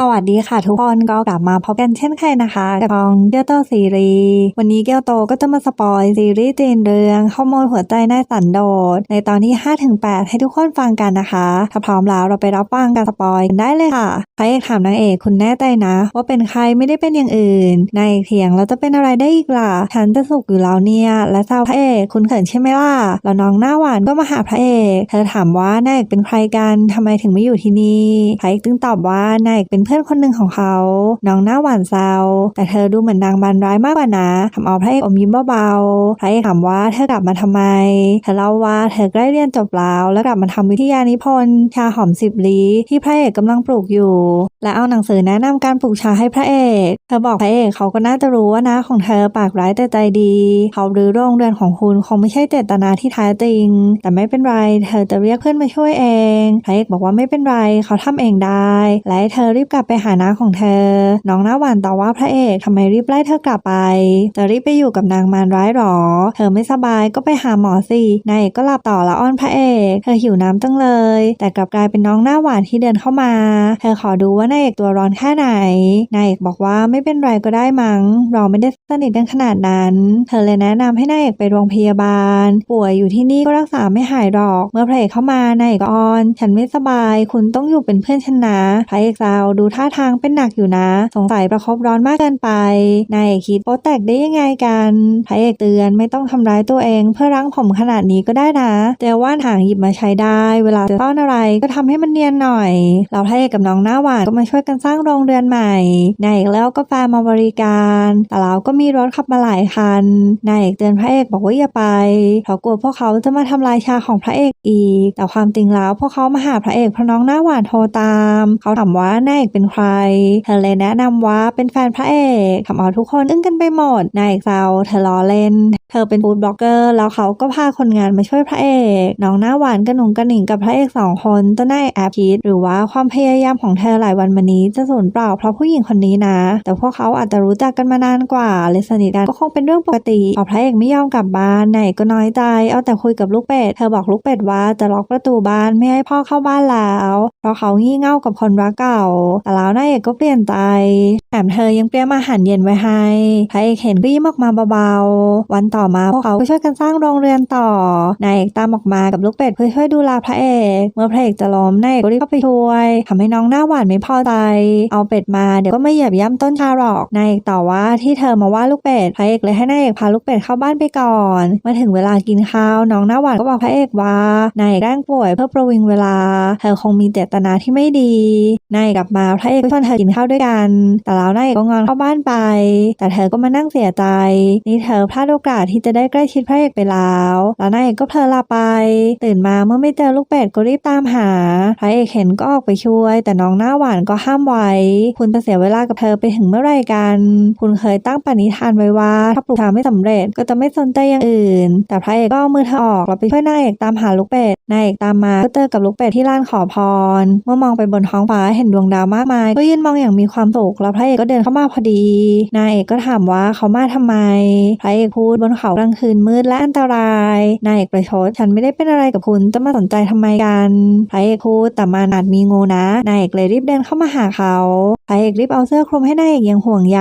สวัสดีค่ะทุกคนก็กลับมาพบกันเช่นเคยนะคะกับกองเกียวโตซีรีส์วันนี้เกียวโตก็จะมาสปอยซีรีส์จีนเรื่องขโมยหัวใจนายสันโดษในตอนที่ 5-8 ให้ทุกคนฟังกันนะคะ ถ้าพร้อมแล้วเราไปรับฟังการสปอยกันได้เลยค่ะพระเอกถามนางเอกคุณแน่ใจนะ ว่าเป็นใครไม่ได้เป็นอย่างอื่นนายเถียงแล้วจะเป็นอะไรได้อีกล่ะฉันจะสุขอยู่แล้วเนี่ย และเจ้าพระเอกคุณเขินใช่ไหมล่ะแล้วน้องหน้าหวานก็มาหาพระเอกเธอถามว่านายเอกเป็นใครกันทำไมถึงไม่อยู่ที่นี่พระเอกจึงตอบว่านายเอกเป็นเพื่อนคนหนึ่งของเขา น้องหน้าหวานเซาแต่เธอดูเหมือนนางบานร้ายมากกว่านะทำเอาพระเอกอมยิ้มเบาๆพระเอกถามว่าเธอกลับมาทำไม เธอเล่าว่าเธอใกล้เรียนจบแล้วแล้วกลับมาทำวิทยานิพนธ์ชาหอมสิบลีที่พระเอกกำลังปลูกอยู่ และเอาหนังสือแนะนำการปลูกชาให้พระเอก เธอบอกพระเอกเขาก็น่าจะรู้ว่านะของเธอปากร้ายแต่ใจดี เขาหรือโรงเรือนของคุณคงไม่ใช่เจตนาที่แท้จริง แต่ไม่เป็นไร เธอจะเรียกเพื่อนมาช่วยเอง พระเอกบอกว่าไม่เป็นไร เขาทำเองได้ และให้เธอรีบกลับไปหาน้าของเธอ น้องหน้าหวานต่อว่าพระเอกทำไมรีบไล่เธอกลับไป จะรีบไปอยู่กับนางมารร้ายหรอ เธอไม่สบายก็ไปหาหมอสินายเอกก็หลับต่อแล้วอ้อนพระเอก เธอหิวน้ำจังเลย แต่กลับกลายเป็นน้องหน้าหวานที่เดินเข้ามา เธอขอดูว่านายเอกตัวร้อนแค่ไหน นายเอกบอกว่าไม่เป็นไรก็ได้มั้ง เราไม่ได้สนิทกันขนาดนั้น เธอเลยแนะนำให้นายเอกไปโรงพยาบาล ป่วยอยู่ที่นี่ก็รักษาไม่หายหรอก เมื่อพระเอกเข้ามานายเอกก็อ้อน ฉันไม่สบาย คุณต้องอยู่เป็นเพื่อนฉันนะ พระเอกสาวดูท่าทางเป็นหนักอยู่นะ สงสัยประคบร้อนมากเกินไป นายเอกคิดโป๊แตกได้ยังไงกันพระเอกเตือนไม่ต้องทำร้ายตัวเองเพื่อรั้งผมขนาดนี้ก็ได้นะเจว่านหางหยิบมาใช้ได้ เวลาจะซ่อนอะไรก็ทำให้มันเนียนหน่อย เราพระเอกกับน้องหน้าหวานก็มาช่วยกันสร้างโรงเรือนใหม่นายเอกแล้วก็แฟมาบริการแต่เราก็มีรถขับมาหลายคันนายเอกเตือนพระเอกบอกว่าอย่าไปเพราะกลัวพวกเขาจะมาทำลายชาของพระเอกอีก แต่ความจริงแล้วพวกเขามาหาพระเอกเพราะน้องหน้าหวานโทรตาม เขาถามว่านายเอกเป็นใคร เธอเลยแนะนำว่าเป็นแฟนพระเอกทำเอาทุกคนอึ้งกันไปหมดนายเอกแซวเธอล้อเล่น เธอเป็นฟูดบล็อกเกอร์ แล้วเขาก็พาคนงานมาช่วยพระเอกน้องหน้าหวานกระหนุงกระหนิงกับพระเอกสองคนต้นนายแอบคิดหรือว่าความพยายามของเธอหลายวันมานี้จะสูญเปล่าเพราะผู้หญิงคนนี้นะ แต่พวกเขาอาจจะรู้จักกันมานานกว่าเลยสนิทกันก็คงเป็นเรื่องปกติพอพระเอกไม่ยอมกลับบ้านนายกก็น้อยใจ เอาแต่คุยกับลูกเป็ดเธอบอกลูกเป็ดว่าจะล็อกประตูบ้านไม่ให้พ่อเข้าบ้านแล้วเพราะเขางี่เง่ากับคนรักเก่าแต่แล้วนายเอกก็เปลี่ยนใจแถมเธอยังเตรียมอาหารเย็นไว้ให้พระเอกเห็นก็ยิ้มออกมาเบาๆ วันต่อมาพวกเขาก็ช่วยกันสร้างโรงเรือนต่อนายเอกตามออกมากับลูกเป็ดเพื่อช่วยดูแลพระเอก เมื่อพระเอกจะล้มนายเอกก็รีบเข้าไปช่วยทำให้น้องหน้าหวานไม่พอใจ เอาเป็ดมาเดี๋ยวก็ไม่เหยียบย่ำต้นชาหรอกนายเอกต่อว่าที่เธอมาว่าลูกเป็ดพระเอกเลยให้นายเอกพาลูกเป็ดเข้าบ้านไปก่อนมาถึงเวลากินข้าวน้องหน้าหวานก็บอกพระเอกว่านายเอกแกล้งป่วยเพื่อประวิงเวลา เธอคงมีเจตนาที่ไม่ดีนายเอกกลับมาพระเอกก็ชวนเธอกินข้าวด้วยกัน แต่แล้วนายเอกก็งอนเข้าบ้านไป แต่เธอก็มานั่งเสียใจ นี่เธอพลาดโอกาสที่จะได้ใกล้ชิดพระเอกไปแล้ว แล้วนายเอกก็เพลอลับไป ตื่นมาเมื่อไม่เจอลูกเป็ดก็รีบตามหา พระเอกเห็นก็ออกไปช่วย แต่น้องหน้าหวานก็ห้ามไว้ คุณจะเสียเวลากับเธอไปถึงเมื่อไรกัน คุณเคยตั้งปณิธานไว้ว่า ถ้าปลูกชาไม่สำเร็จก็จะไม่สนใจอย่างอื่น แต่พระเอกก็เอามือเธอออกแล้วไปช่วยนางเอกตามหาลูกเป็ด นางเอกตามมาก็เจอกับลูกเป็ดที่ร้านขอพร เมื่อมองไปบนท้องฟ้าเห็นดวงดาวมากมายก็ยืนมองอย่างมีความสุขแล้วพระเอกก็เดินเข้ามาพอดี นางเอกก็ถามว่าเขามาทำไม พระเอกพูดบนเขากลางคืนมืดและอันตราย นางเอกประชดฉันไม่ได้เป็นอะไรกับคุณจะมาสนใจทำไมกัน พระเอกพูดแต่มานาดมีงูนะ นายเอกเลยรีบเดินเข้ามาหาเขาพระเอกรีบเอาเสื้อคลุมให้นายเอกยังห่วงใย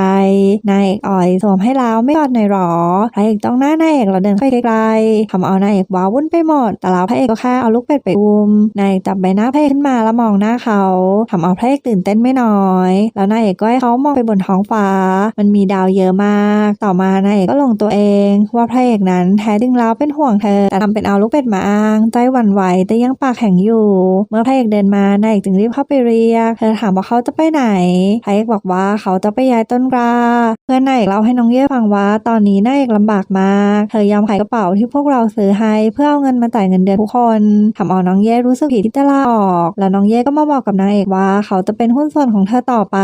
นายเอกอ่อยสวมให้แล้วไม่กอดหน่อยหรอ พระเอกต้องหน้านายเอกเราเดินไปไกลๆทำเอานายเอกว้าวุ่นไปหมด แต่แล้วพระเอกก็แค่เอาลูกเป็ดไปอุ้ม นายเอกจับใบหน้าพระเอกขึ้นมาแล้วมองหน้าเขาทำเอาพระเอกตื่นเต้นไม่น้อย แล้วนายเอกก็ให้เขามองไปบนท้องฟ้า มันมีดาวเยอะมาก ต่อมานายเอกก็ลงตัวเอง ว่าพระเอกนั้นแท้จริงแล้วเป็นห่วงเธอ แต่ทำเป็นเอาลูกเป็ดมาอ้างใจหวั่นไหวแต่ยังปากแข็งอยู่ เมื่อพระเอกเดินมานายเอกจึงรีบเข้าไปเรียก เธอถามว่าเขาจะไปไหนพระเอกบอกว่าเขาจะไปย้ายต้นกล้าเพื่อนนายเอกเล่าให้น้องเย่ฟังว่าตอนนี้นายเอกลำบากมาก เธอยอมขายกระเป๋าที่พวกเราซื้อให้เพื่อเอาเงินมาจ่ายเงินเดือนทุกคนทำเอาน้องเย่รู้สึกผิดที่จะลาออก แล้วน้องเย่ก็มาบอกกับนางเอกว่าเขาจะเป็นหุ้นส่วนของเธอต่อไป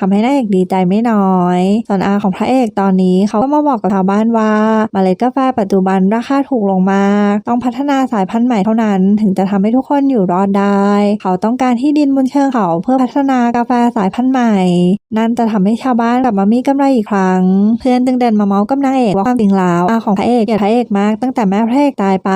ทำให้นายเอกดีใจไม่น้อย ส่วนอาของพระเอกตอนนี้เขาก็มาบอกกับชาวบ้านว่าเมล็ดกาแฟปัจจุบันราคาถูกลงมาก ต้องพัฒนาสายพันธุ์ใหม่เท่านั้น ถึงจะทำให้ทุกคนอยู่รอดได้ เขาต้องการที่ดินบนเชิงเขาเพื่อพัฒนากาแฟสายพันธุ์ใหม่ นั่นจะทำให้ชาวบ้านกลับมามีกำไรอีกครั้ง เพื่อนจึงเดินมาเมาส์กับนางเอกว่าความจริงแล้วอาของพระเอกเกลียดพระเอกมากตั้งแต่แม่พระเอกตายไป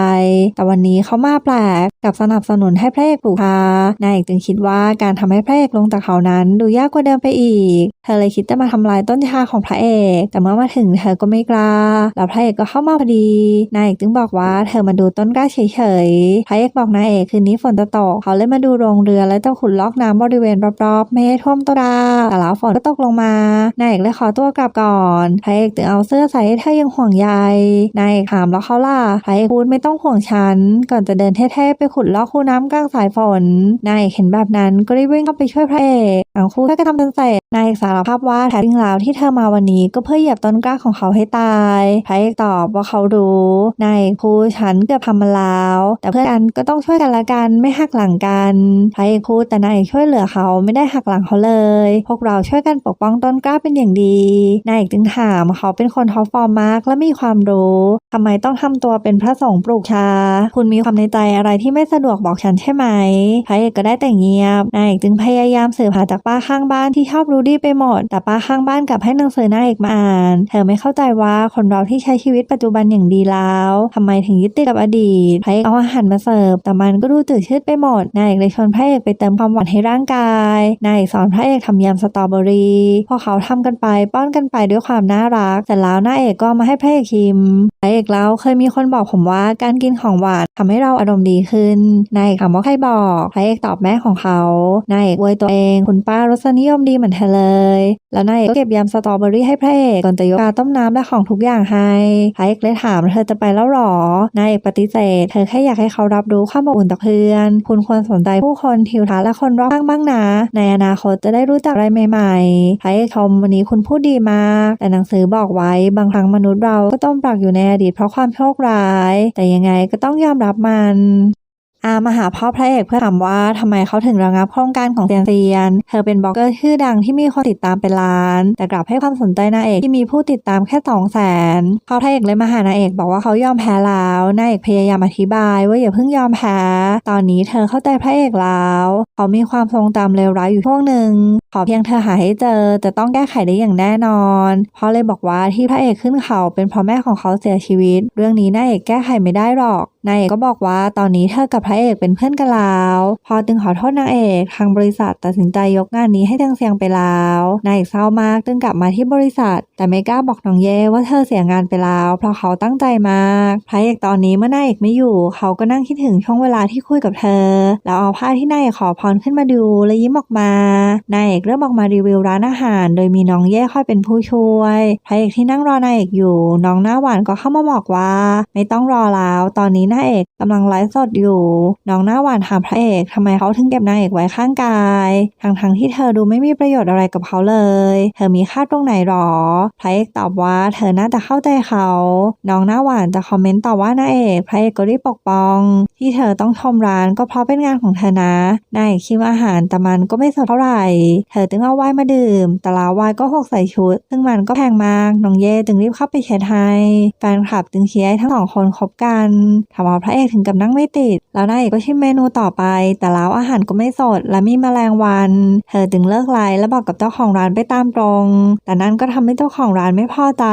แต่วันนี้เขามาแปลกกับสนับสนุนให้พระเอกปลูกชานางเอกจึงคิดว่าการทำให้พระเอกลงงจากเขานั้นดูยากกว่าเดิมไปอีก เธอเลยคิดจะมาทำลายต้นชาของพระเอก แต่เมื่อมาถึงเธอก็ไม่กล้า แล้วพระเอกก็เข้ามาพอดี นายเอกจึงบอกว่าเธอมาดูต้นกล้าเฉยๆ พระเอกบอกนายเอกคืนนี้ฝนจะตก เขาเลยมาดูโรงเรือและจะขุดลอกน้ำบริเวณรอบๆไม่ให้ท่วมตัวดาแต่แล้วฝนก็ตกลงมา นายเอกเลยขอตัวกลับก่อน พระเอกจึงเอาเสื้อใส่ให้เธอยังห่วงใย นายเอกถามแล้วเขาล่ะ พระเอกพูดไม่ต้องห่วงฉัน ก่อนจะเดินเท่ๆไปขุดลอกคูน้ำกลางสายฝน นายเอกเห็นแบบนั้นก็รีบวิ่งเข้าไปช่วยพระเอกทั้งคู่ช่วยกันทำจนเสร็จนายเอกสารภาพว่าแท้จริงแล้วที่เธอมาวันนี้ก็เพื่อเหยียบต้นกล้าของเขาให้ตายพระเอกตอบว่าเขารู้นายเอกพูดฉันเกือบทำมาแล้ว แต่เพื่อนกันก็ต้องช่วยกันละกันไม่หักหลังกันพระเอกพูดแต่นายช่วยเหลือเขาไม่ได้หักหลังเขาเลย พวกเราช่วยกันปกป้องต้นกล้าเป็นอย่างดีนายเอกจึงถามเขาเป็นคนท็อปฟอร์มมากและมีความรู้ทำไมต้องทำตัวเป็นพระสงฆ์ปลูกชา คุณมีความในใจอะไรที่ไม่สะดวกบอกฉันใช่ไหมพระเอกก็ได้แต่เงียบนายเอกจึงพยายามสืบหาจากป้าข้างบ้านที่ชอบรูดี้ไปหมด แต่ป้าข้างบ้านกลับให้หนังสือนายเอกมาอ่าน เธอไม่เข้าใจว่าคนเราที่ใช้ชีวิตปัจจุบันอย่างดีแล้วทำไมถึงยึดติดกับอดีตพระเอกเอาอาหารมาเสิร์ฟแต่มันก็ดูจืดชืดไปหมดนายเอกเลยชวนพระเอกไปเติมความหวานให้ร่างกายนายเอกสอนพระเอกทำยำสตรอเบอรี่พอเขาทำกันไปป้อนกันไปด้วยความน่ารักเสร็จแล้วนายเอกก็มาให้พระเอกชิมพระเอกแล้วเคยมีคนบอกผมว่าการกินของหวานทำให้เราอารมณ์ดีขึ้น นายเอกถามว่าใครบอกพระเอกตอบแม่ของเขา นายเอกอวยตัวเอง คุณป้ารสนิยมดีเหมือนเธอเลย แล้วนายเอกก็เก็บยำสตรอเบอรี่ให้พระเอกก่อนจะยกกาต้มน้ำและของทุกอย่างให้พระเอกเลยถามเธอจะไปแล้วหรอนายเอกปฏิเสธ เธอแค่อยากให้เขารับรู้ความอบอุ่นต่อเพื่อน คุณควรสนใจผู้คนทิวทัศน์และคนรอบข้างบ้างนะ ในอนาคตจะได้รู้จักอะไรใหม่ๆพระเอกชมวันนี้คุณพูดดีมาก แต่หนังสือบอกไว้บางครั้งมนุษย์เราก็ต้องปรักอยู่ในอดีตเพราะความโชคร้าย แต่ยังไงก็ต้องยอมรับมัน อามาหาพ่อพระเอกเพื่อถามว่าทำไมเขาถึงระงับโครงการของเซียนเซียน เธอเป็นบล็อกเกอร์ชื่อดังที่มีคนติดตามเป็นล้าน แต่กลับให้ความสนใจนางเอกที่มีผู้ติดตามแค่สองแสนพ่อพระเอกเลยมาหานางเอกบอกว่าเขายอมแพ้แล้วนางเอกพยายามอธิบายว่าอย่าเพิ่งยอมแพ้ ตอนนี้เธอเข้าใจพระเอกแล้วเขามีความทรงจำเลวร้ายอยู่ช่วงหนึ่งขอเพียงเธอหาให้เจอจะต้องแก้ไขได้อย่างแน่นอนพ่อเลยบอกว่าที่พระเอกขึ้นเขาเป็นเพราะแม่ของเขาเสียชีวิต เรื่องนี้นางเอกแก้ไขไม่ได้หรอก นายเอกก็บอกว่าตอนนี้เธอกับพระเอกเป็นเพื่อนกันแล้ว พอจึงขอโทษนางเอกทางบริษัทตัดสินใจยกงานนี้ให้ทางเซียงไปแล้วนายเอกเศร้ามากจึงกลับมาที่บริษัท แต่ไม่กล้าบอกน้องเย่ว่าเธอเสียงานไปแล้ว เพราะเขาตั้งใจมากพระเอกตอนนี้เมื่อนายเอกไม่อยู่ เขาก็นั่งคิดถึงช่วงเวลาที่คุยกับเธอ แล้วเอาผ้าที่นายเอกขอพรขึ้นมาดูและยิ้มออกมานายเอกเริ่มออกมารีวิวร้านอาหาร โดยมีน้องเย่คอยเป็นผู้ช่วยพระเอกที่นั่งรอนายเอกอยู่ น้องหน้าหวานก็เข้ามาบอกว่า ไม่ต้องรอแล้ว ตอนนี้นายเอกกำลังไลฟ์สดอยู่ น้องหน้าหวานถามพระเอกทำไมเขาถึงเก็บนางเอกไว้ข้างกาย ทั้งทั้งๆที่เธอดูไม่มีประโยชน์อะไรกับเขาเลย เธอมีค่าตรงไหนหรอ พระเอกตอบว่าเธอน่าจะเข้าใจเขา น้องหน้าหวานจะคอมเมนต์ต่อว่านางเอกพระเอกก็รีบปกป้อง ที่เธอต้องชมร้านก็เพราะเป็นงานของเธอนะนายเอกชิมอาหารแต่มันก็ไม่สดเท่าไหร่ เธอจึงเอาไวน์มาดื่ม แต่ละไวน์ก็หกใส่ชุด ซึ่งมันก็แพงมาก น้องเย่จึงรีบเข้าไปเช็ดให้ แฟนคลับจึงเชียร์ให้ทั้งสองคนคบกันทำเอาพระเอกถึงกับนั่งไม่ติด แล้วนายเอกก็ชิมเมนูต่อไป แต่แล้วอาหารก็ไม่สด และมีแมลงวัน เธอจึงเลิกไลฟ์และบอกกับเจ้าของร้านไปตามตรง แต่นั่นก็ทำให้เจ้าของร้านไม่พอใจ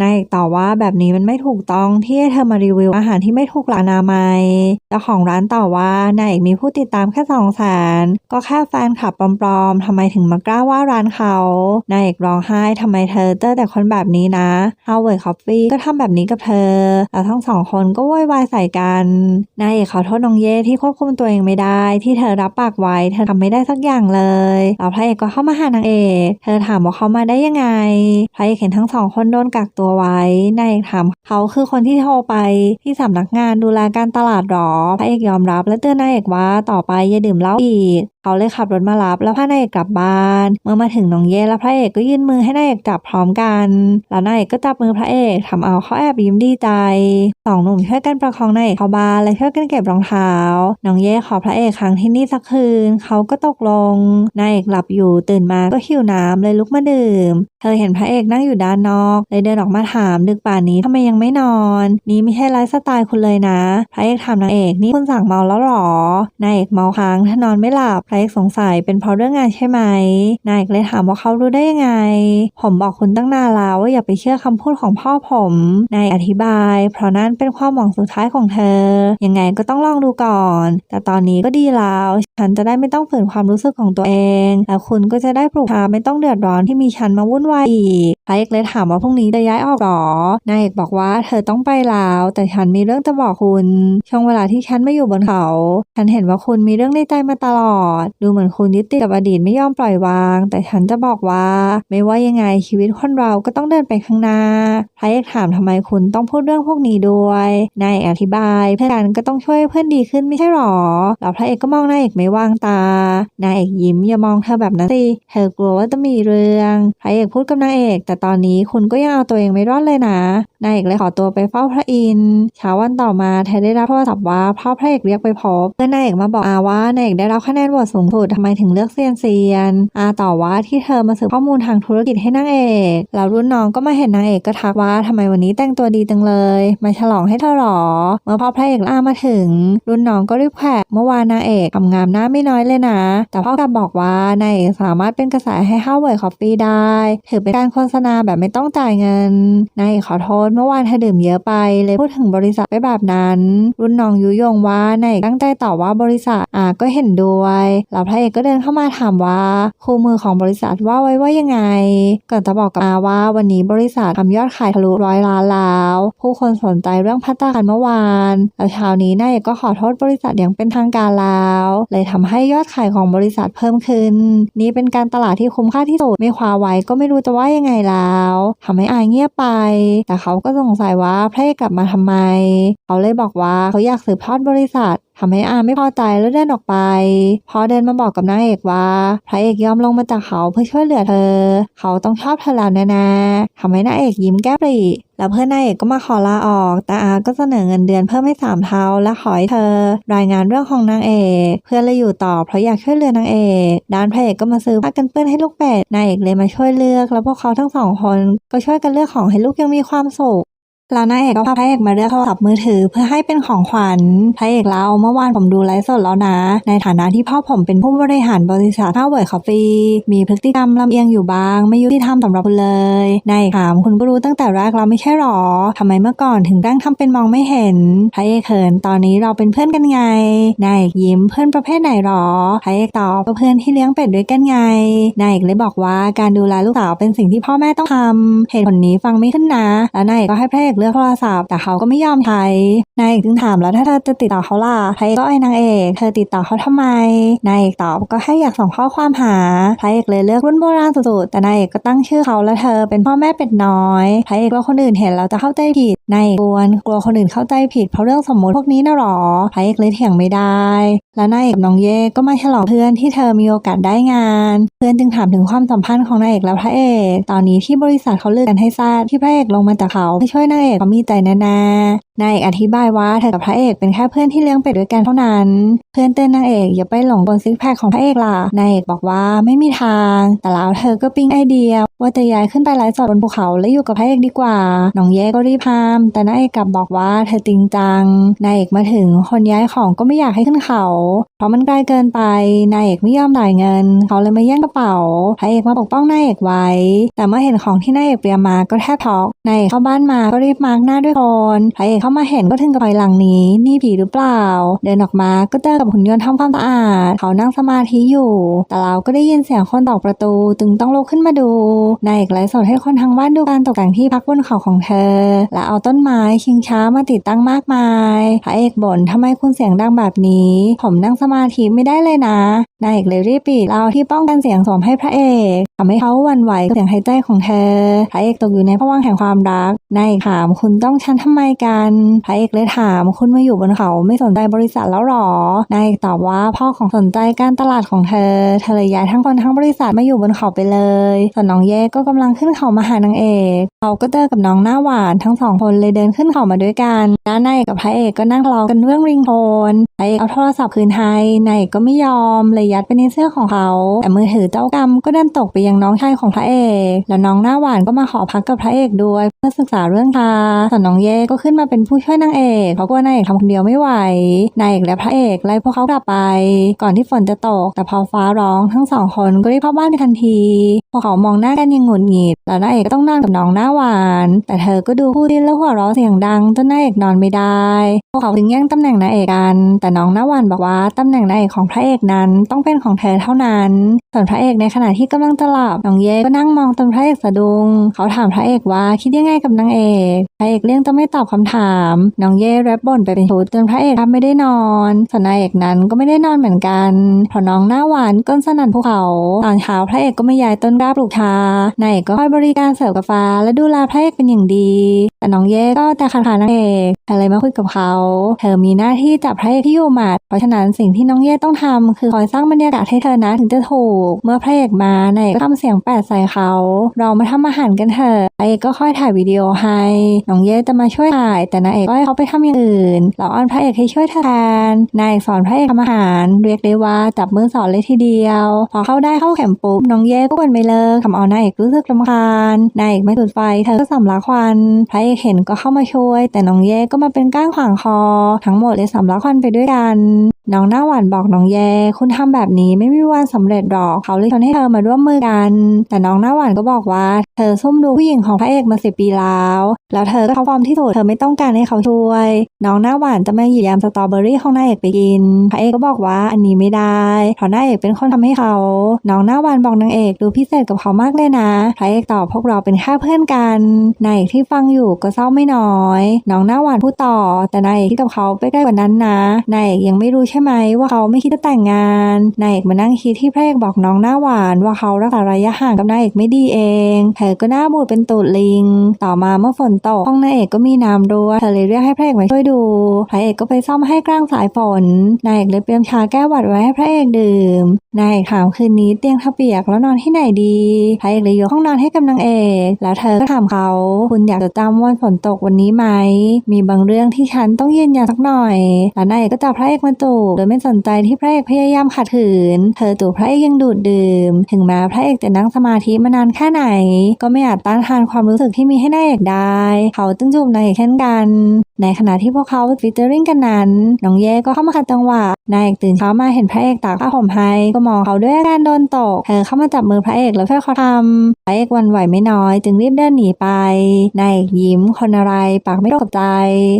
นายเอกต่อว่าแบบนี้มันไม่ถูกต้องที่ให้เธอมารีวิวอาหารที่ไม่ถูกหลักอนามัยเจ้าของร้านต่อว่านายเอกมีผู้ติดตามแค่สองแสนก็แค่แฟนคลับปลอมๆทำไมถึงมากล้าว่าร้านเขานายเอกร้องไห้ทำไมเธอเจอแต่คนแบบนี้นะ Harvard Coffee ก็ทำแบบนี้กับเธอแล้วทั้งสองคนก็โวยวายใส่กันนายเอกขอโทษน้องเย่ที่ควบคุมตัวเองไม่ได้ ที่เธอรับปากไว้ เธอทำไม่ได้สักอย่างเลยแล้วพระเอกก็เข้ามาหานางเอก เธอถามว่าเขามาได้ยังไงพระเอกเห็นทั้งสองคนโดนกักตัวไว้นายเอกถามเขาคือคนที่โทรไปที่สำนักงานดูแลการตลาดหรอพระเอกยอมรับและเตือนนายเอกว่าต่อไปอย่าดื่มเหล้าอีก เขาเลยขับรถมารับแล้วพานายเอกกลับบ้าน เมื่อมาถึงน้องเย่แล้วพระเอกก็ยื่นมือให้นายเอกจับพร้อมกัน แล้วนายเอกก็จับมือพระเอกทำเอาเขาแอบยิ้มดีใจสองหนุ่มช่วยกันประคองนายเอกเข้าบ้านและช่วยกันเก็บรองเท้า น้องเย่ขอพระเอกค้างที่นี่สักคืน เขาก็ตกลงนายเอกหลับอยู่ตื่นมาก็หิวน้ำเลยลุกมาดื่ม เธอเห็นพระเอกนั่งอยู่ด้านนอกเลยเดินออกมาถามดึกป่านนี้ทำไมยังไม่นอน นี่ไม่ใช่ไลฟ์สไตล์คุณเลยนะ พระเอกถามนางเอกนี่คุณสั่งเมาแล้วหรอนายเอกเมาค้างถ้านอนไม่หลับระเอกสงสัยเป็นเพราะเรื่องงานใช่ไหม นายเอกเลยถามว่าเขารู้ได้ยังไง ผมบอกคุณตั้งนานแล้วว่าอย่าไปเชื่อคำพูดของพ่อผม นายอธิบาย เพราะนั่นเป็นความหวังสุดท้ายของเธอ ยังไงก็ต้องลองดูก่อน แต่ตอนนี้ก็ดีแล้ว ฉันจะได้ไม่ต้องฝืนความรู้สึกของตัวเอง แล้วคุณก็จะได้ปลูกชาไม่ต้องเดือดร้อนที่มีฉันมาวุ่นวายอีกพระเอกเลยถามว่าพรุ่งนี้จะย้ายออกหรอ นายเอกบอกว่าเธอต้องไปแล้ว แต่ฉันมีเรื่องจะบอกคุณ ช่วงเวลาที่ฉันไม่อยู่บนเขา ฉันเห็นว่าคุณมีเรื่องในใจมาตลอดดูเหมือนคุณยึดติดกับอดีตไม่ยอมปล่อยวาง แต่ฉันจะบอกว่า ไม่ว่ายังไงชีวิตคนเราก็ต้องเดินไปข้างหน้าพระเอกถามทำไมคุณต้องพูดเรื่องพวกนี้ด้วยนายเอกอธิบาย เพื่อนกันก็ต้องช่วยเพื่อนดีขึ้นไม่ใช่หรอแล้วพระเอกก็มองนายเอกไม่วางตานายเอกยิ้มอย่ามองเธอแบบนั้นสิเธอกลัวว่าจะมีเรื่องพระเอกพูดกับนางเอก แต่ตอนนี้คุณก็ยังเอาตัวเองไม่รอดเลยนะนายเอกเลยขอตัวไปเฝ้าพระอินทร์เช้าวันต่อมาเธอได้รับโทรศัพท์ว่าพ่อพระเอกเรียกไปพบเพื่อนนายเอกมาบอกอาว่านายเอกได้รับคะแนนโหวตสูงสุดทำไมถึงเลือกเซียนเซียนอาต่อว่าที่เธอมาสืบข้อมูลทางธุรกิจให้นางเอกแล้วรุ่นน้องก็มาเห็นนางเอกก็ทักว่าทำไมวันนี้แต่งตัวดีจังเลยมาฉลองให้เธอหรอ เมื่อพ่อพระเอกอามาถึง รุ่นน้องก็รีบแขกเมื่อวานนางเอกทำงามหน้าไม่น้อยเลยนะ แต่พ่อกลับบอกว่านายเอกสามารถเป็นกระแสให้ห้าวเว่ยคอฟฟี่ได้ ถือเป็นการโฆษณาแบบไม่ต้องจ่ายเงินนายเอกขอโทษเมื่อวานเธอดื่มเยอะไป เลยพูดถึงบริษัทไปแบบนั้น รุ่นน้องยุยงว่านายเอกตั้งใจตอบว่าบริษัทอาก็เห็นด้วยแล้วพระเอกก็เดินเข้ามาถามว่าคู่มือของบริษัทว่าไว้ว่ายังไง ก่อนจะบอกกับอาว่าวันนี้บริษัททำยอดขายทะลุร้อยล้านแล้ว ผู้คนสนใจเรื่องพัฒนาการเมื่อวานแล้วเช้านี้นายเอกก็ขอโทษบริษัทอย่างเป็นทางการแล้ว เลยทำให้ยอดขายของบริษัทเพิ่มขึ้น นี่เป็นการตลาดที่คุ้มค่าที่สุดไม่คว้าไว้ก็ไม่รู้จะว่ายังไงแล้วทำให้อายเงียบไป แต่เขาก็สงสัยว่าพระเอกกลับมาทำไม เขาเลยบอกว่าเขาอยากสืบทอดบริษัท ทำให้อาไม่พอใจแล้วเดินออกไป พอเดินมาบอกกับนางเอกว่า พระเอกยอมลงมาจากเขาเพื่อช่วยเหลือเธอ เขาต้องชอบเธอแล้วแน่ๆทำให้นางเอกยิ้มแก้ปรีแล้วเพื่อนนางเอกก็มาขอลาออก แต่อาก็เสนอเงินเดือนเพิ่มให้สามเท่าและขอให้เธอ รายงานเรื่องของนางเอก เพื่อนเลยอยู่ต่อเพราะอยากช่วยเหลือนางเอก ด้านพระเอกก็มาซื้อผ้ากันเปื้อนให้ลูกเป็ด นางเอกเลยมาช่วยเลือก แล้วพวกเขาทั้งสองคนก็ช่วยกันเลือกของให้ลูกยังมีความสุข แล้วนายเอกก็พาพระเอกมาเลือกโทรศัพท์มือถือเพื่อให้เป็นของขวัญพระเอกเล่าเมื่อวานผมดูไลฟ์สดแล้วนะ ในฐานะที่พ่อผมเป็นผู้บริหารบริษัทข้าวเวยคอฟฟี่มีพฤติกรรมลำเอียงอยู่บ้าง ไม่ยุติธรรมสำหรับคุณเลยนายถามคุณก็รู้ตั้งแต่แรกเราไม่ใช่หรอทำไมเมื่อก่อนถึงตั้งทำเป็นมองไม่เห็นพระเอกเขินตอนนี้เราเป็นเพื่อนกันไงนายเอกยิ้มเพื่อนประเภทไหนหรอพระเอกตอบก็เพื่อนที่เลี้ยงเป็ดด้วยกันไงนายเอกเลยบอกว่าการดูแลลูกสาวเป็นสิ่งที่พ่อแม่ต้องทำเหตุผลนี้ฟังไม่ขึ้นนะ แล้วนายเอกก็ให้พระเอกเลือกโทรศัพท์แต่เขาก็ไม่ยอมใช้นายเอกจึงถามแล้วถ้าเธอจะติดต่อเขาล่ะพระเอกก็ไอ้นางเอกเธอติดต่อเขาทำไมนายเอกตอบก็แค่อยากส่งข้อความหาพระเอกเลยเลือกรุ่นโบราณสุดๆแต่นายเอกก็ตั้งชื่อเขาและเธอเป็นพ่อแม่เป็ดน้อยพระเอกกลัวคนอื่นเห็นแล้วจะเข้าใจผิดนายเอกกวนกลัวคนอื่นเข้าใจผิดเพราะเรื่องสมมติพวกนี้นะหรอพระเอกเลยเถียงไม่ได้ แล้วนายเอกน้องเย่ก็มาฉลองเพื่อนที่เธอมีโอกาสได้งาน เพื่อนจึงถามถึงความสัมพันธ์ของนายเอกและพระเอก ตอนนี้ที่บริษัทเขาเลือกกันให้ทราบที่พระเอกลงมาจากเขาไม่ช่วยนายเขามีใจแน่นายเอกอธิบายว่าเธอกับพระเอกเป็นแค่เพื่อนที่เลี้ยงเป็ดด้วยกันเท่านั้น เพื่อนเต้นนางเอกอย่าไปหลงบนซิกแพคของพระเอกล่ะนายเอกบอกว่าไม่มีทาง แต่แล้วเธอก็ปิ๊งไอเดีย ว่าจะย้ายขึ้นไปไลฟ์สดบนภูเขาและอยู่กับพระเอกดีกว่าน้องเย่ก็รีบพาม แต่นายเอกกลับบอกว่าเธอจริงจังนายเอกมาถึงคนย้ายของก็ไม่อยากให้ขึ้นเขา เพราะมันไกลเกินไปนายเอกไม่ยอมจ่ายเงิน เขาเลยมาแย่งกระเป๋าพระเอกมาปกป้องนายเอกไว้ แต่เมื่อเห็นของที่นายเอกเตรียมมาก็แทบช็อกนายเอกเข้าบ้านมาก็รีบมาร์กหน้าด้วยโคนพระเอกเข้ามาเห็นก็ถึงกับถอยหลังนี้ นี่ผีหรือเปล่า เดินออกมาก็เจอกับหุ่นยนต์ทำความสะอาด เขานั่งสมาธิอยู่ แต่เราก็ได้ยินเสียงคนตอกประตูจึงต้องลุกขึ้นมาดูนายเอกไลฟ์สดให้คนทางบ้านดูการตกแต่งที่พักบนเขาของเธอ และเอาต้นไม้ชิงช้ามาติดตั้งมากมายพระเอกบ่นทำไมคุณเสียงดังแบบนี้ ผมนั่งสมาธิไม่ได้เลยนะนายเอกเลยรีบปิดเราที่ป้องกันเสียงสวมให้พระเอกทำให้เขาวันไหวกับเสียงหายใจของเธอพระเอกตกอยู่ในภวังค์แห่งความรักนายเอกถามคุณต้องฉันทำไมกันพระเอกเลยถามคุณมาอยู่บนเขาไม่สนใจบริษัทแล้วหรอนายเอกตอบว่าพ่อของสนใจการตลาดของเธอเธอเลยย้ายทั้งคนทั้งบริษัทมาอยู่บนเขาไปเลยส่วนน้องเย่ก็กำลังขึ้นเขามาหานางเอกเขาก็เจอกับน้องหน้าหวานทั้งสองคนเลยเดินขึ้นเขามาด้วยกันแล้วนายเอกกับพระเอกก็นั่งทะเลาะกันเรื่องริงโทนพระเอกเอาโทรศัพท์คืนให้นายเอกก็ไม่ยอมเลยยัดไปในเสื้อของเขา แต่มือถือเจ้ากรรมก็ดันตกไปยังน้องชายของพระเอก แล้วน้องหน้าหวานก็มาขอพักกับพระเอกด้วย เพื่อศึกษาเรื่องทาส่วนน้องเย่ก็ขึ้นมาเป็นผู้ช่วยนางเอกเขากลัวนางเอกทำคนเดียวไม่ไหวนางเอกและพระเอกไล่พวกเขากลับไป ก่อนที่ฝนจะตก แต่พอฟ้าร้องทั้งสองคนก็รีบเข้าบ้านในทันทีพวกเขามองหน้ากันยังหงุดหงิดแล้วนางเอกก็ต้องนอนกับน้องหน้าหวาน แต่เธอก็ดูพูดดิ้นแล้วหัวเราะเสียงดังจนนางเอกนอนไม่ได้ พวกเขาถึงแย่งตำแหน่งนางเอกกัน แต่น้องหน้าหวานบอกว่าตำแหน่งนางเอกของพระเอกนั้นต้องเป็นของเธอเท่านั้น ส่วนพระเอกในขณะที่กำลังจะหลับน้องเย่ก็นั่งมองตนพระเอกสะดุ้งเขาถามพระเอกว่าคิดยังไงกับนางเอกพระเอกเลี่ยงจะไม่ตอบคำถามน้องเย่แรปบ่นไปเป็นชุดจนพระเอกแทบไม่ได้นอนส่วนนางเอกนั้นก็ไม่ได้นอนเหมือนกันเพราะน้องหน้าหวานก้นสนั่นภูเขาตอนเช้าพระเอกก็ไม่ย้ายต้นกล้าปลูกชานางเอกก็คอยบริการเสิร์ฟกาแฟและดูแลพระเอกเป็นอย่างดี แต่น้องเย่ก็แต่ขัดขานางเอกอเลยมาคุยกับเขา เธอมีหน้าที่จับพระเอกที่อยู่หมัด เพราะฉะนั้นสิ่งที่น้องเย่ต้องทำคือคอยสร้างบรรยากาศให้เธอนะถึงจะถูก เมื่อพระเอกมานางเอกก็ทำเสียงแปดใส่เขา เรามาทำอาหารกันเถอะพระเอกก็ค่อยถ่ายวิดีโอให้ น้องเย่จะมาช่วยถ่ายแต่นางเอกก็ให้เขาไปทำอย่างอื่นแล้วอ้อนพระเอกให้ช่วยแทนนางเอกสอนพระเอกทำอาหาร เรียกได้ว่าจับมือสอนเลยทีเดียว พอเข้าได้เข้าแคมป์ปุ๊บน้องเย่ก็วนไม่เลิกทำเอานางเอกรู้สึกรำคาญนางเอกไม่จุดไฟเธอก็สำลักควันพระเอกเห็นก็เข้ามาช่วย แต่น้องเย่ก็มาเป็นก้างขวางคอ ทั้งหมดเลยสำลักควันไปด้วยกันน้องหน้าหวานบอกน้องแย่คุณทำแบบนี้ไม่มีวันสำเร็จหรอกเขาเลยชวนให้เธอมาร่วมมือกัน แต่น้องหน้าหวานก็บอกว่า เธอซุ่มดูผู้หญิงของพระเอกมาสิบปีแล้ว แล้วเธอก็เขาฟอร์มที่สุดเธอไม่ต้องการให้เขาช่วย น้องหน้าหวานจะไม่หยิบยำสตรอเบอรี่ของนายเอกไปกินพระเอกก็บอกว่าอันนี้ไม่ได้เพราะนายเอกเป็นคนทำให้เขา น้องหน้าหวานบอกนางเอกดูพิเศษกับเขามากเลยนะพระเอกตอบพวกเราเป็นแค่เพื่อนกันนายเอกที่ฟังอยู่ก็เศร้าไม่น้อย น้องหน้าหวานพูดต่อ แต่นายเอกคิดกับเขาไปใกล้กว่านั้นนะนายเอกยังไม่รู้ใช่ไหมว่าเขาไม่คิดจะแต่งงานนายเอกมานั่งคิดที่พระเอกบอกน้องหน้าหวานว่าเขารักษาระยะห่างกับนายเอกไม่ดีเองเธอก็หน้าบูดเป็นตูดลิง ต่อมาเมื่อฝนตกห้องนายเอกก็มีน้ำรั่วเธอเลยเรียกให้พระเอกมาช่วยดู พระเอกก็ไปซ่อมให้กลางสายฝน นายเอกเลยเตรียมชาแก้หวัดไว้ให้พระเอกดื่ม นายเอกถามคืนนี้เตียงเธอเปียกแล้วนอนที่ไหนดี พระเอกเลยยกห้องนอนให้กับนางเอก แล้วเธอก็ถามเขาคุณอยากจะจำวันฝนตกวันนี้ไหม มีบางเรื่องที่ฉันต้องยืนยันสักหน่อย แล้วนายเอกก็จับพระเอกมาจูบโดยไม่สนใจที่พระเอกพยายามขัดขืน เธอจูบพระเอกยังดูดดื่ม ถึงแม้พระเอกจะนั่งสมาธิมานานแค่ไหน ก็ไม่อาจต้านทานความรู้สึกที่มีให้นายเอกได้ เขาจึงจูบนายเอกเช่นกันกันในขณะที่พวกเขาฟิตเจอริงกันนั้น น้องเย่ก็เข้ามาขัดจังหวะ นายเอกตื่นเช้ามาเห็นพระเอกตากผ้าห่มให้ก็มองเขาด้วยอาการโดนตก เธอเข้ามาจับมือพระเอกแล้วช่วยเขาทำพระเอกวันไหวไม่น้อย จึงรีบเดินหนีไป นายเอกยิ้มคนอะไรปากไม่ตกใจ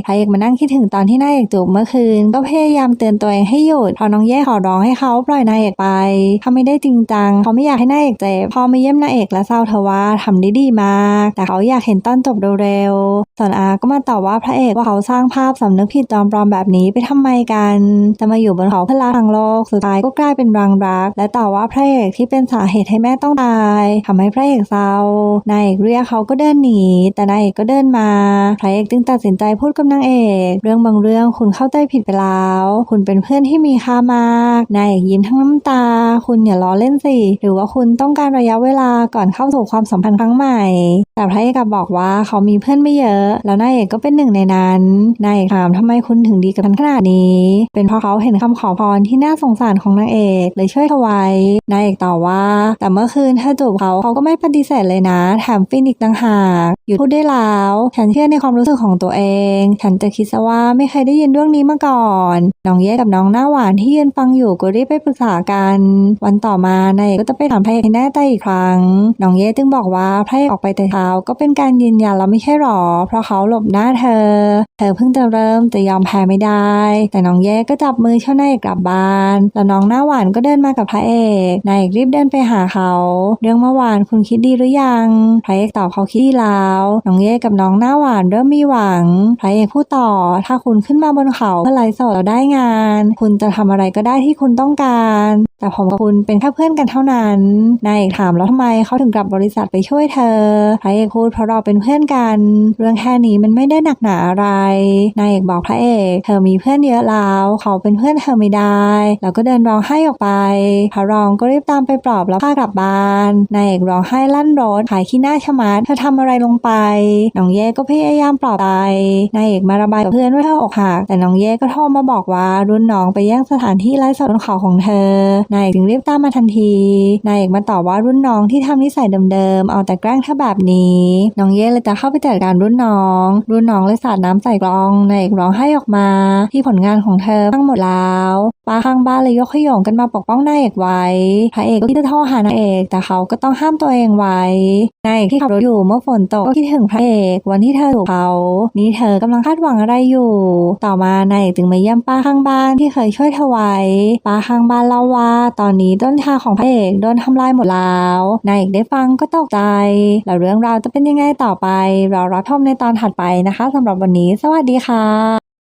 พระเอกมานั่งคิดถึงตอนที่นายเอกจูบเมื่อคืน ก็พยายามเตือนตัวเองให้หยุด พอน้องเย่ขอร้องให้เขาปล่อยนายเอกไปถ้าไม่ได้จริงจัง เขาไม่อยากให้นายเอกเจ็บ พอมาเยี่ยมนายเอกและเศร้าเธอว่าทำได้ดีมาก แต่เขาอยากเห็นตอนจบเร็วๆส่วนอาก็มาตอบว่าพระเอกว่าเขาสร้างภาพสำนึกผิดจอมปลอมแบบนี้ไปทำไมกันจะมาอยู่บนเขาเพื่อรักทางโลกสุดท้ายก็กลายเป็นรังรัก และต่อว่าพระเอกที่เป็นสาเหตุให้แม่ต้องตายทำให้พระเอกเศร้านายเอกเรียกเขาก็เดินหนี แต่นายเอกก็เดินมาพระเอกจึงตัดสินใจพูดกับนางเอก เรื่องบางเรื่องคุณเข้าใจผิดไปแล้ว คุณเป็นเพื่อนที่มีค่ามากนายเอกยิ้มทั้งน้ำตา คุณอย่าล้อเล่นสิ หรือว่าคุณต้องการระยะเวลาก่อนเข้าสู่ความสัมพันธ์ครั้งใหม่ แต่พระเอกกลับบอกว่าเขามีเพื่อนไม่เยอะ แล้วนายเอกก็เป็นหนึ่งในนั้นนายเอกถามทำไมคุณถึงดีกับฉันขนาดนี้ เป็นเพราะเขาเห็นคำขอพรที่น่าสงสารของนางเอกเลยช่วยเขาไว้นายเอกตอบว่า แต่เมื่อคืนเธอจูบเขาเขาก็ไม่ปฏิเสธเลยนะ แถมฟินอีกต่างหากหยุดพูดได้แล้ว ฉันเชื่อในความรู้สึกของตัวเอง ฉันจะคิดซะว่าไม่เคยได้ยินเรื่องนี้มาก่อนน้องเย่กับน้องหน้าหวานที่ยืนฟังอยู่ก็รีบไปปรึกษากัน วันต่อมานายเอกก็จะไปถามพระเอกให้แน่ใจอีกครั้งน้องเย่จึงบอกว่าพระเอกออกไปแต่เช้าก็เป็นการยืนยันแล้วไม่ใช่หรอ เพราะเขาหลบหน้าเธอเธอเพิ่งจะเริ่มจะยอมแพ้ไม่ได้ แต่น้องเย่ก็จับมือเช่านายเอกกลับบ้าน แล้วน้องหน้าหวานก็เดินมากับพระเอกนายเอกรีบเดินไปหาเขา เรื่องเมื่อวานคุณคิดดีหรือยัง พระเอกตอบเขาคิดดีแล้วน้องเย่กับน้องหน้าหวานเริ่มมีหวัง พระเอกพูดต่อ ถ้าคุณขึ้นมาบนเขาเพื่อไล่สดเราได้งาน คุณจะทำอะไรก็ได้ที่คุณต้องการ แต่ผมกับคุณเป็นแค่เพื่อนกันเท่านั้น นายเอกถามแล้วทำไมเขาถึงกลับบริษัทไปช่วยเธอ พระเอกพูดเพราะเราเป็นเพื่อนกัน เรื่องแค่นี้มันไม่ได้หนักหนาอะไรนายเอกบอกพระเอก เธอมีเพื่อนเยอะแล้วเขาเป็นเพื่อนเธอไม่ได้ แล้วก็เดินร้องไห้ออกไป พระรองก็รีบตามไปปลอบแล้วพากลับบ้านนายเอกร้องไห้ลั่นรถขายขี้หน้าชะมัดเธอทำอะไรลงไปน้องเย่ก็พยายามปลอบใจนายเอกมาระบายกับเพื่อนว่าเธออกหักแต่น้องเย่ก็โทรมาบอกว่ารุ่นน้องไปแย่งสถานที่ไร้สดบนเขาของเธอนายเอกจึงรีบตามมาทันทีนายเอกมาตอบว่ารุ่นน้องที่ทำนิสัยเดิมๆเอาแต่แกล้งเธอแบบนี้น้องเย่เลยจะเข้าไปจัดการรุ่นน้อง รุ่นน้องเลยสาดน้ำใส่กลองนายเอกร้องไห้ออกมา ที่ผลงานของเธอทั้งหมดแล้วป้าข้างบ้านเลยยกขยงกันมาปกป้องนายเอกไว้พระเอกก็คิดจะโทรหานายเอก แต่เขาก็ต้องห้ามตัวเองไว้นายเอกที่ขับรถอยู่เมื่อฝนตกก็คิดถึงพระเอกวันที่เธอถูกเขานี่เธอกำลังคาดหวังอะไรอยู่ ต่อมานายเอกจึงมาเยี่ยมป้าข้างบ้านที่เคยช่วยเธอไว้ป้าข้างบ้านเล่าว่า ตอนนี้ต้นชาของพระเอกโดนทำลายหมดแล้วนายเอกได้ฟังก็ตกใจแล้วเรื่องราวจะเป็นยังไงต่อไปรอรับชมในตอนถัดไปนะคะสำหรับวันนี้สวัสดีค่ะ